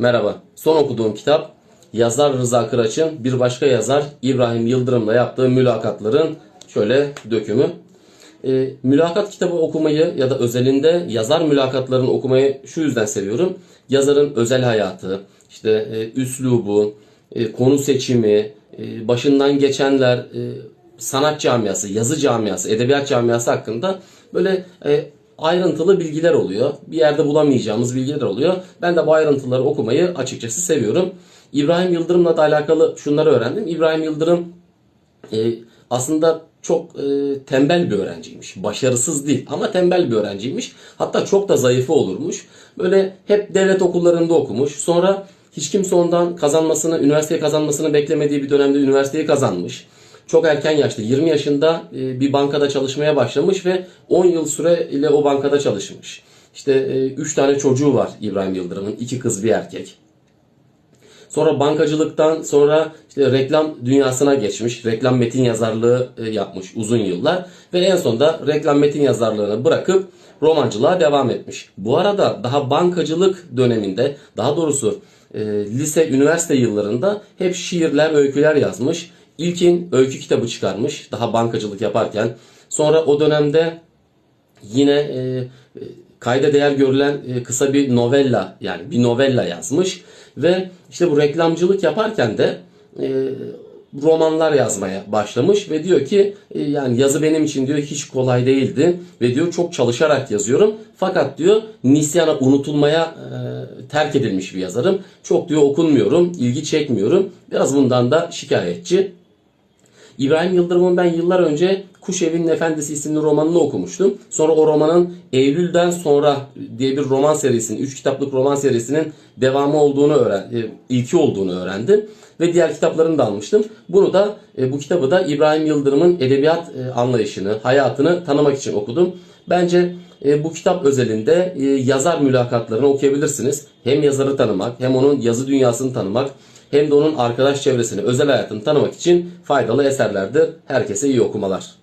Merhaba. Son okuduğum kitap yazar Rıza Kıraç'ın bir başka yazar İbrahim Yıldırım'la yaptığı mülakatların şöyle dökümü. E, mülakat kitabı okumayı ya da özelinde yazar mülakatlarını okumayı şu yüzden seviyorum. Yazarın özel hayatı, işte e, üslubu, e, konu seçimi, e, başından geçenler, e, sanat camiası, yazı camiası, edebiyat camiası hakkında böyle e, ayrıntılı bilgiler oluyor. Bir yerde bulamayacağımız bilgiler oluyor. Ben de bu ayrıntıları okumayı açıkçası seviyorum. İbrahim Yıldırım'la da alakalı şunları öğrendim. İbrahim Yıldırım e, aslında çok e, tembel bir öğrenciymiş. Başarısız değil ama tembel bir öğrenciymiş. Hatta çok da zayıfı olurmuş. Böyle hep devlet okullarında okumuş. Sonra hiç kimse ondan kazanmasını, üniversiteyi kazanmasını beklemediği bir dönemde üniversiteyi kazanmış. Çok erken yaşta 20 yaşında e, bir bankada çalışmaya başlamış ve 10 yıl süreyle o bankada çalışmış. İşte 3 tane çocuğu var İbrahim Yıldırım'ın. iki kız bir erkek. Sonra bankacılıktan sonra işte reklam dünyasına geçmiş. Reklam metin yazarlığı e, yapmış uzun yıllar. Ve en sonunda reklam metin yazarlığını bırakıp romancılığa devam etmiş. Bu arada daha bankacılık döneminde daha doğrusu e, lise, üniversite yıllarında hep şiirler, öyküler yazmış. İlkin öykü kitabı çıkarmış daha bankacılık yaparken. Sonra o dönemde yine e, e, kayda değer görülen e, kısa bir novella yani bir novella yazmış ve işte bu reklamcılık yaparken de e, romanlar yazmaya başlamış ve diyor ki e, yani yazı benim için diyor hiç kolay değildi ve diyor çok çalışarak yazıyorum. Fakat diyor nisyana unutulmaya e, terk edilmiş bir yazarım. Çok diyor okunmuyorum ilgi çekmiyorum. Biraz bundan da şikayetçi İbrahim Yıldırım'ın ben yıllar önce Kuş Evi'nin Efendisi isimli romanını okumuştum. Sonra o romanın Eylül'den sonra diye bir roman serisinin, 3 kitaplık roman serisinin devamı olduğunu öğren, e, ilki olduğunu öğrendim. Ve diğer kitaplarını da almıştım. Bunu da, e, bu kitabı da İbrahim Yıldırım'ın edebiyat e, anlayışını, hayatını tanımak için okudum. Bence bu kitap özelinde yazar mülakatlarını okuyabilirsiniz. Hem yazarı tanımak, hem onun yazı dünyasını tanımak, hem de onun arkadaş çevresini, özel hayatını tanımak için faydalı eserlerdir. Herkese iyi okumalar.